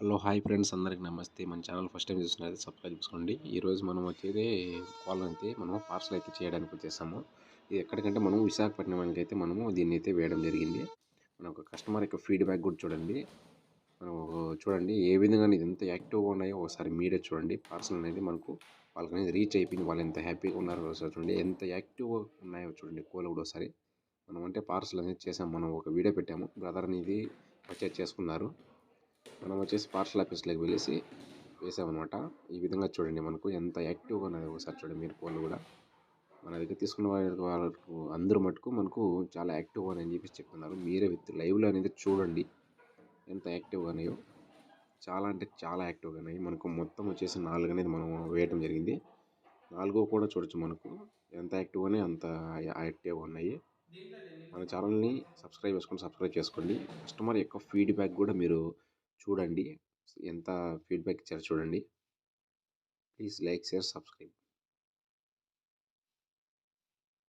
Hello hi friends. అందరికి నమస్తే. మన ఛానల్ ఫస్ట్ టైం చూస్తున్నది సబ్స్క్రైబ్ చేసుకోండి. ఈరోజు మనం వచ్చేది కోళ్ళ అయితే మనము పార్సల్ అయితే చేయడానికి వచ్చేసాము. ఇది ఎక్కడికంటే మనం విశాఖపట్నానికి అయితే మనము దీన్ని అయితే వేయడం జరిగింది. మన ఒక కస్టమర్ యొక్క ఫీడ్బ్యాక్ కూడా చూడండి. మనం చూడండి ఏ విధంగా ఇది ఎంత యాక్టివ్గా ఉన్నాయో ఒకసారి మీరే చూడండి. పార్సల్ అనేది మనకు వాళ్ళకి అనేది రీచ్ అయిపోయింది. వాళ్ళు ఎంత హ్యాపీగా ఉన్నారో ఒకసారి చూడండి. ఎంత యాక్టివ్గా ఉన్నాయో చూడండి కోళ్ళు కూడా ఒకసారి. మనం అంటే పార్సల్ అనేది చేసాం మనం ఒక వీడియో పెట్టాము. బ్రదర్ అనేది పర్చేజ్ చేసుకున్నారు. మనం వచ్చేసి పార్సల్ ఆఫీస్లోకి వెళ్ళేసి వేసామన్నమాట. ఈ విధంగా చూడండి మనకు ఎంత యాక్టివ్గా ఉన్నది ఒకసారి చూడండి మీరు ఫోన్లు కూడా. మన దగ్గర తీసుకున్న వాళ్ళకు వాళ్ళకు అందరూ మటుకు మనకు చాలా యాక్టివ్గా అని చెప్పి చెప్తున్నారు. మీరే విత్ లైవ్లో అనేది చూడండి ఎంత యాక్టివ్గా ఉన్నాయో. చాలా అంటే చాలా యాక్టివ్గా ఉన్నాయి. మనకు మొత్తం వచ్చేసి నాలుగు అనేది మనం వేయటం జరిగింది. నాలుగో కూడా చూడొచ్చు మనకు. ఎంత యాక్టివ్గానే అంత యాక్టివ్గా ఉన్నాయి. మన ఛానల్ని సబ్స్క్రైబ్ చేసుకొని సబ్స్క్రైబ్ చేసుకోండి. కస్టమర్ యొక్క ఫీడ్బ్యాక్ కూడా మీరు చూడండి. ఎంత ఫీడ్బ్యాక్ ఇచ్చారో చూడండి. Please like share subscribe.